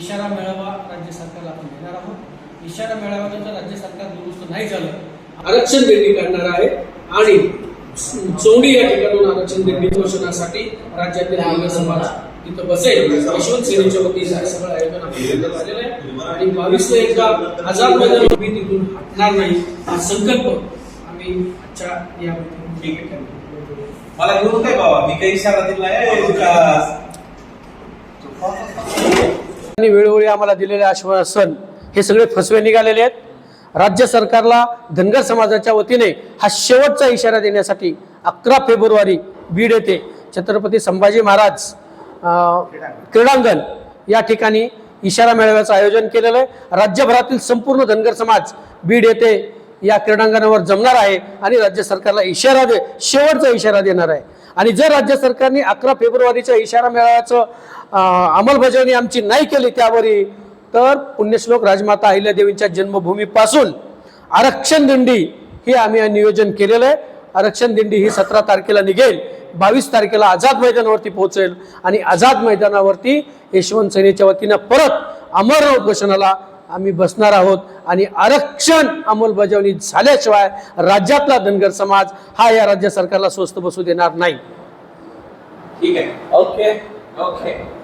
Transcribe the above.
इशारा मेळावा राज्य सरकारला आपण देणार आहोत. इशारा मेळाव्यानंतर राज्य सरकार दुरुस्त नाही झालं. आरक्षण दिंडी करणार आहे आणि चौंडी या ठिकाणून आरक्षण दिंडी घोषणासाठी राज्यातील आंबे समाज तिथं बसेल. यशवंत सेनेच्या वतीने सगळं आयोजन आपण आहे. आणि बावीस एकदा हजार मैदान मी तिथून हटणार नाही हा संकल्प आम्ही आजच्या या आहे. मला घेऊन काय बाबा. मी काही इशारा दिलाय. का त्यांनी वेळोवेळी आम्हाला दिलेले आश्वासन हे सगळे फसवे निघालेले आहेत. राज्य सरकारला धनगर समाजाच्या वतीने हा शेवटचा इशारा देण्यासाठी अकरा फेब्रुवारी बीड येथे छत्रपती संभाजी महाराज क्रीडांगण या ठिकाणी इशारा मेळाव्याचं आयोजन केलेलं आहे. राज्यभरातील संपूर्ण धनगर समाज बीड येथे या क्रीडांगणावर जमणार आहे आणि राज्य सरकारला इशारा दे शेवटचा इशारा देणार आहे. आणि जर राज्य सरकारने अकरा फेब्रुवारीच्या इशारा मेळाव्याचं अंमलबजावणी आमची नाही केली त्यावरी तर पुण्यश्लोक राजमाता अहिल्यादेवींच्या जन्मभूमीपासून आरक्षण दिंडी हे आम्ही नियोजन केलेलं आहे. आरक्षण दिंडी ही सतरा तारखेला निघेल बावीस तारखेला आझाद मैदानावरती पोहोचेल आणि आझाद मैदानावरती यशवंत सेनेच्या वतीनं परत अमरनाथ घोषणाला आम्ही बसणार आहोत आणि आरक्षण अंमलबजावणी झाल्याशिवाय राज्यातला धनगर समाज हा या राज्य सरकारला स्वस्त बसू देणार नाही. ठीक आहे. ओके. ओके.